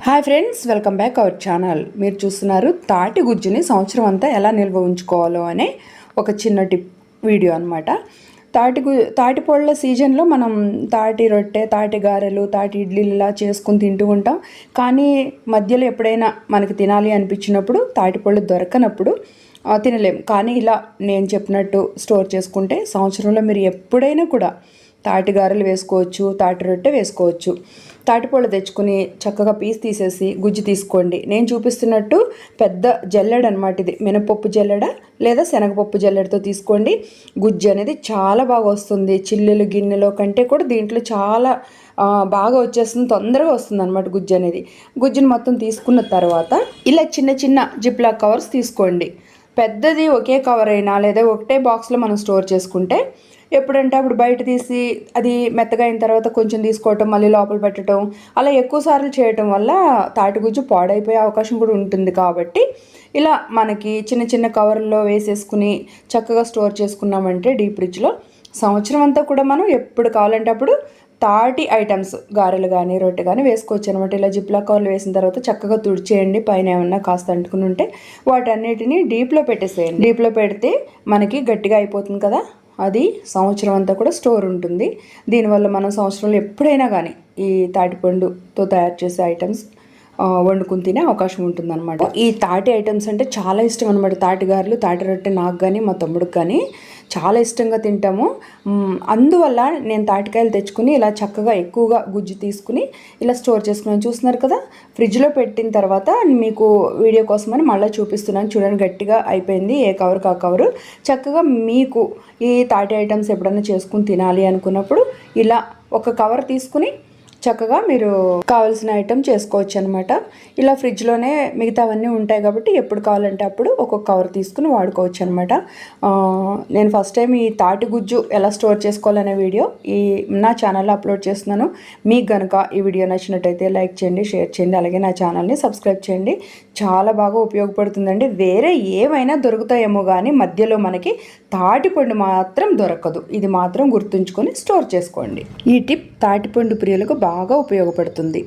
Hi friends welcome back our channel మీరు చూస్తున్నారు తాటి గుజ్జుని సంవత్సరం అంతా ఎలా నిల్వ ఉంచుకోవాలో అనే ఒక చిన్న టిప్ వీడియో అనమాట తాటి గు తాటి పొళ్ళ సీజన్లో మనం తాటి రొట్టె తాటి గారెలు తాటి ఇడ్లీలు ఇలా చేసుకుని తింటూ ఉంటాం. కానీ మధ్యలో ఎప్పుడైనా మనకి తినాలి అనిపించినప్పుడు తాటి పళ్ళు దొరకనప్పుడు తినలేం. కానీ ఇలా నేను చెప్పినట్టు స్టోర్ చేసుకుంటే సంవత్సరంలో మీరు ఎప్పుడైనా కూడా తాటి గారెలు వేసుకోవచ్చు తాటి రొట్టె వేసుకోవచ్చు. తాటిపళ్ళు తెచ్చుకుని చక్కగా పీస్ తీసేసి గుజ్జు తీసుకోండి. నేను చూపిస్తున్నట్టు పెద్ద జల్లెడ అనమాట ఇది. మినపప్పు జల్లెడ లేదా శనగపప్పు జల్లెడతో తీసుకోండి. గుజ్జు అనేది చాలా బాగా వస్తుంది. చిల్లులు గిన్నెలో కంటే కూడా దీంట్లో చాలా బాగా వచ్చేస్తుంది. తొందరగా వస్తుంది అనమాట గుజ్జు అనేది. గుజ్జుని మొత్తం తీసుకున్న తర్వాత ఇలా చిన్న చిన్న జిప్లా కవర్స్ తీసుకోండి. పెద్దది ఒకే కవర్ అయినా లేదా ఒకటే బాక్స్లో మనం స్టోర్ చేసుకుంటే ఎప్పుడంటే అప్పుడు బయట తీసి అది మెత్తగా అయిన తర్వాత కొంచెం తీసుకోవటం మళ్ళీ లోపల పెట్టడం అలా ఎక్కువ సార్లు చేయటం వల్ల తాటిగుజ్జు పాడైపోయే అవకాశం కూడా ఉంటుంది కాబట్టి ఇలా మనకి చిన్న చిన్న కవర్లో వేసేసుకుని చక్కగా స్టోర్ చేసుకున్నామంటే డీప్ ఫ్రిడ్జ్లో సంవత్సరం అంతా కూడా మనం ఎప్పుడు కావాలంటే అప్పుడు తాటి ఐటమ్స్ గారెలు కానీ రొట్టె కానీ వేసుకోవచ్చు అనమాట ఇలా జిప్లా కవర్లు వేసిన తర్వాత చక్కగా తుడిచేయండి పైన ఏమన్నా కాస్త అంటుకుని ఉంటే వాటన్నిటిని డీప్లో పెట్టేసేయండి. డీప్లో పెడితే మనకి గట్టిగా అయిపోతుంది కదా? అది సంవత్సరం అంతా కూడా స్టోర్ ఉంటుంది. దీనివల్ల మనం సంవత్సరంలో ఎప్పుడైనా కానీ ఈ తాటిపండుతో తయారు చేసే ఐటమ్స్ వండుకుని తినే అవకాశం ఉంటుందన్నమాట. ఈ తాటి ఐటమ్స్ అంటే చాలా ఇష్టం అనమాట తాటిగారులు తాటి రొట్టె నాకు కానీ మా తమ్ముడికి కానీ చాలా ఇష్టంగా తింటాము. అందువల్ల నేను తాటికాయలు తెచ్చుకుని ఇలా చక్కగా ఎక్కువగా గుజ్జు తీసుకుని ఇలా స్టోర్ చేసుకున్నాను. చూస్తున్నారు కదా ఫ్రిడ్జ్లో పెట్టిన తర్వాత మీకు వీడియో కోసమని మళ్ళీ చూపిస్తున్నాను. చూడండి గట్టిగా అయిపోయింది. ఏ కవర్ కా కవరు. చక్కగా మీకు ఈ తాటి ఐటమ్స్ ఎప్పుడైనా చేసుకుని తినాలి అనుకున్నప్పుడు ఇలా ఒక కవర్ తీసుకుని చక్కగా మీరు కావాల్సిన ఐటెం చేసుకోవచ్చు అనమాట ఇలా ఫ్రిడ్జ్లోనే మిగతావన్నీ ఉంటాయి కాబట్టి ఎప్పుడు కావాలంటే అప్పుడు ఒక్కొక్క కవర్ తీసుకుని వాడుకోవచ్చు అనమాట నేను ఫస్ట్ టైం ఈ తాటి గుజ్జు ఎలా స్టోర్ చేసుకోవాలనే వీడియో ఈ నా ఛానల్లో అప్లోడ్ చేస్తున్నాను. మీకు కనుక ఈ వీడియో నచ్చినట్టయితే లైక్ చేయండి షేర్ చేయండి అలాగే నా ఛానల్ని సబ్స్క్రైబ్ చేయండి. చాలా బాగా ఉపయోగపడుతుందండి. వేరే ఏమైనా దొరుకుతాయేమో కానీ మధ్యలో మనకి తాటిపండు మాత్రం దొరకదు. ఇది మాత్రం గుర్తుంచుకొని స్టోర్ చేసుకోండి. ఈ టిప్ తాటిపండు ప్రియులకు బాగా బాగా ఉపయోగపడుతుంది.